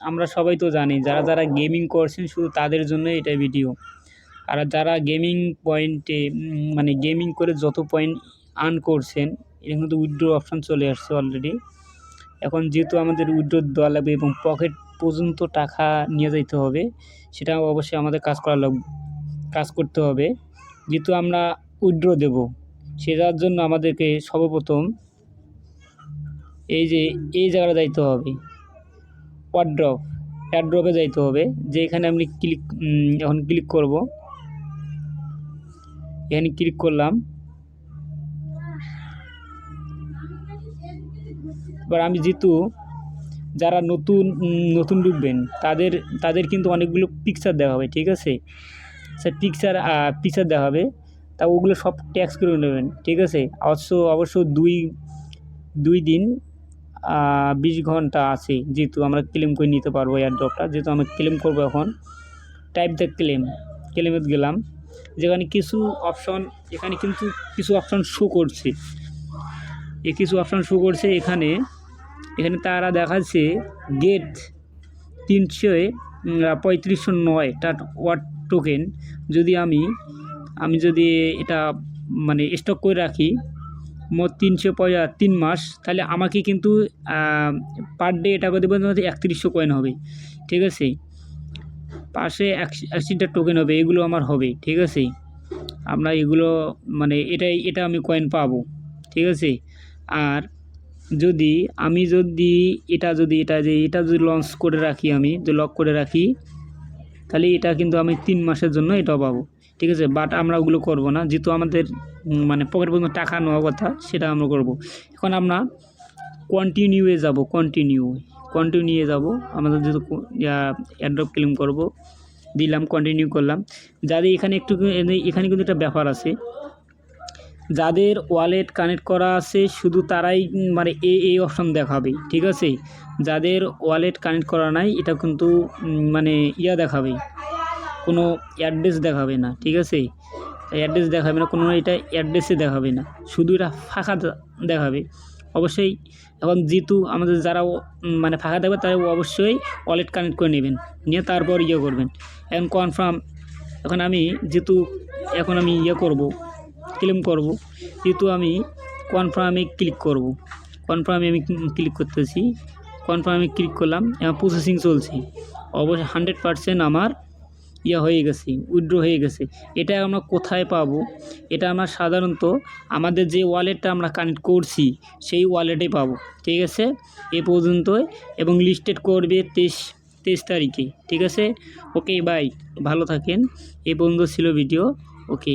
আমরা সবাই তো জানি, যারা যারা গেমিং করছেন শুধু তাদের জন্য এটা ভিডিও আর যারা গেমিং পয়েন্টে মানে গেমিং করে যত পয়েন্ট আর্ন করছেন এটা কিন্তু উইথড্র অপশান চলে আসছে অলরেডি এখন যেহেতু আমাদের উইথড্র দেওয়া লাগবে এবং পকেট পর্যন্ত টাকা নিয়ে যাইতে হবে, সেটা অবশ্যই আমাদের কাজ করা লাগবে, কাজ করতে হবে। যেহেতু আমরা উইথড্র দেব, সেটার জন্য আমাদেরকে সর্বপ্রথম এই যে, এই জায়গাটা যাইতে হবে। ওয়ার্ড্রপ অ্যাড্রপে যাইতে হবে। যে এখানে আমি ক্লিক এখন ক্লিক করব। এখানে ক্লিক করলাম। এবার আমি যেহেতু যারা নতুন নতুন ঢুকবেন, তাদের তাদের কিন্তু অনেকগুলো পিকচার দেওয়া হবে, ঠিক আছে? সে পিকচার পিকচার দেওয়া হবে। তা ওগুলো সব ট্যাক্স করে নেবেন, ঠিক আছে? অবশ্য অবশ্য দুই দুই দিন বিশ ঘণ্টা আছে। যেহেতু আমরা ক্লেম করে নিতে পারব এয়ারড্রপটা যেহেতু আমরা ক্লেম করব এখন টাইপ দ্য ক্লেম ক্লেমে গেলাম। যেখানে কিছু অপশন এখানে কিন্তু কিছু অপশন শো করছে। এ কিছু অপশন শো করছে এখানে এখানে তারা দেখাচ্ছে গেট তিনশো পঁয়ত্রিশশো নয় টাট ওয়াট টোকেন যদি আমি আমি যদি এটা মানে স্টক করে রাখি মোট তিনশো পয়া তিন মাস, তাহলে আমাকে কিন্তু পার ডে এটা করে দেবো একত্রিশশো কয়েন হবে, ঠিক আছে? পাশে একশিটা টোকেন হবে, এগুলো আমার হবে, ঠিক আছে? আমরা এগুলো মানে এটাই, এটা আমি কয়েন পাবো, ঠিক আছে? আর যদি আমি যদি এটা যদি, এটা যে, এটা যদি লঞ্চ করে রাখি আমি যে লক করে রাখি, তাহলে এটা কিন্তু আমি তিন মাসের জন্য এটাও পাবো। ঠিক আছে? বাট আমরা ওগুলো করব না। যেহেতু আমাদের মানে পকেট পর্যন্ত টাকা নেওয়া কথা, সেটা আমরা করব। এখন আমরা কন্টিনিউয়ে যাব কন্টিনিউ কন্টিনিউয়ে যাব। আমাদের যেহেতু অ্যাড্রপ ক্লেম করব, দিলাম কন্টিনিউ করলাম। যাদের এখানে একটু, এখানে কিন্তু একটা ব্যাপার আছে। যাদের ওয়ালেট কানেক্ট করা আছে, শুধু তারাই মানে এ এই অপশান দেখাবে, ঠিক আছে? যাদের ওয়ালেট কানেক্ট করা নাই, এটা কিন্তু মানে ইয়া দেখাবে। কোনো অ্যাড্রেস দেখাবে না, ঠিক আছে? অ্যাড্রেস দেখাবে না, কোনো এটা অ্যাড্রেসে দেখাবে না। শুধু এটা ফাঁকা দেখাবে। অবশ্যই এখন যেহেতু আমাদের যারা মানে ফাঁকা থাকবে, তারা অবশ্যই ওয়ালেট কানেক্ট করে নেবেন। নিয়ে তারপর ইয়ে করবেন। এখন কনফার্ম এখন আমি যেহেতু এখন আমি ইয়ে করব ক্লেম করব। যেহেতু আমি কনফার্মে ক্লিক করব। কনফার্মে আমি ক্লিক করতেছি। কনফার্মে ক্লিক করলাম এবং প্রসেসিং চলছে। অবশ্যই হান্ড্রেড পারসেন্ট আমার ইয়া হয়ে গেছে উইড্রো হয়ে গেছে। এটা আমরা কোথায় পাবো? এটা আমরা সাধারণত আমাদের যে ওয়ালেটটা আমরা কানেক্ট করছি, সেই ওয়ালেটে পাবো, ঠিক আছে? এ পর্যন্ত এবং লিস্টেড করবে তেইশ তেইশ তারিখে, ঠিক আছে? ওকে বাই ভালো থাকেন। এ পর্যন্ত ছিল ভিডিও ওকে